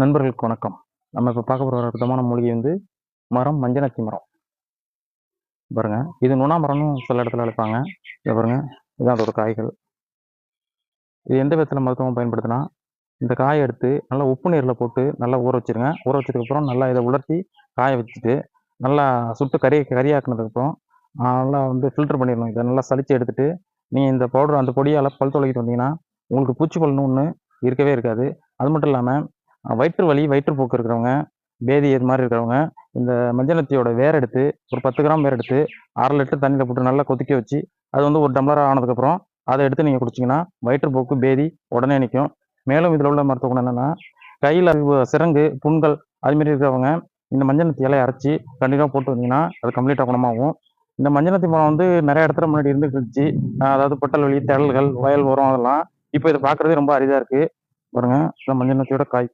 நண்பர்களுக்கு வணக்கம். நம்ம இப்போ பார்க்க போகிற ஒரு அற்புதமான மூலிகை வந்து மரம் மஞ்சனத்தி மரம். பாருங்க. இது நுணா மரம்னு சில இடத்துல அழைப்பாங்க. இதை பாருங்க. இதுதான் அதோட காய்கள். இது எந்த விதத்தில் மருத்துவம் பயன்படுத்தினா இந்த காயை எடுத்து நல்லா உப்பு நீரில் போட்டு நல்லா ஊற வச்சுருங்க. ஊற வச்சதுக்கப்புறம் நல்லா இதை உலர்த்தி காய வச்சுட்டு நல்லா சுட்டு கறி கறியாக்குனதுக்கப்புறம் நல்லா வந்து ஃபில்டர் பண்ணிடணும். இதை நல்லா சளிச்சு எடுத்துகிட்டு நீங்கள் இந்த பவுடர் அந்த பொடியால் பல் துளைக்கிட்டு வந்தீங்கன்னா உங்களுக்கு பூச்சிக்கொல்னு ஒன்று இருக்கவே இருக்காது. அது மட்டும் இல்லாமல் வயிற்று வலி வயிற்றுப்போக்கு இருக்கிறவங்க பேதி இது மாதிரி இருக்கிறவங்க இந்த மஞ்சளத்தியோட வேர் எடுத்து ஒரு பத்து கிராம் வேர் எடுத்து அரை லிட்டர் தண்ணியில் போட்டு நல்லா கொதிக்க வச்சு அது வந்து ஒரு டம்ளராக ஆனதுக்கப்புறம் அதை எடுத்து நீங்கள் குடிச்சிங்கன்னா வயிற்றுப்போக்கு பேதி உடனே நிற்கும் மேலும் இதில் உள்ள மருத்துவ குணம் என்னென்னா கையில் சிறங்கு புண்கள் அதுமாரி இருக்கிறவங்க இந்த மஞ்சளத்தி இலையை அரைச்சி கண்டிப்பாக போட்டு வந்தீங்கன்னா அது கம்ப்ளீட்டாக குணமாகும். இந்த மஞ்சளத்தி மரம் வந்து நிறைய இடத்துல முன்னாடி இருந்துட்டு இருந்துச்சு அதாவது பொட்டல் வலி திரள்கள் வயல் உரம் அதெல்லாம் இப்போ இதை பார்க்குறதே ரொம்ப அரிதாக இருக்குது பாருங்கள் இந்த மஞ்சளத்தியோட காய்.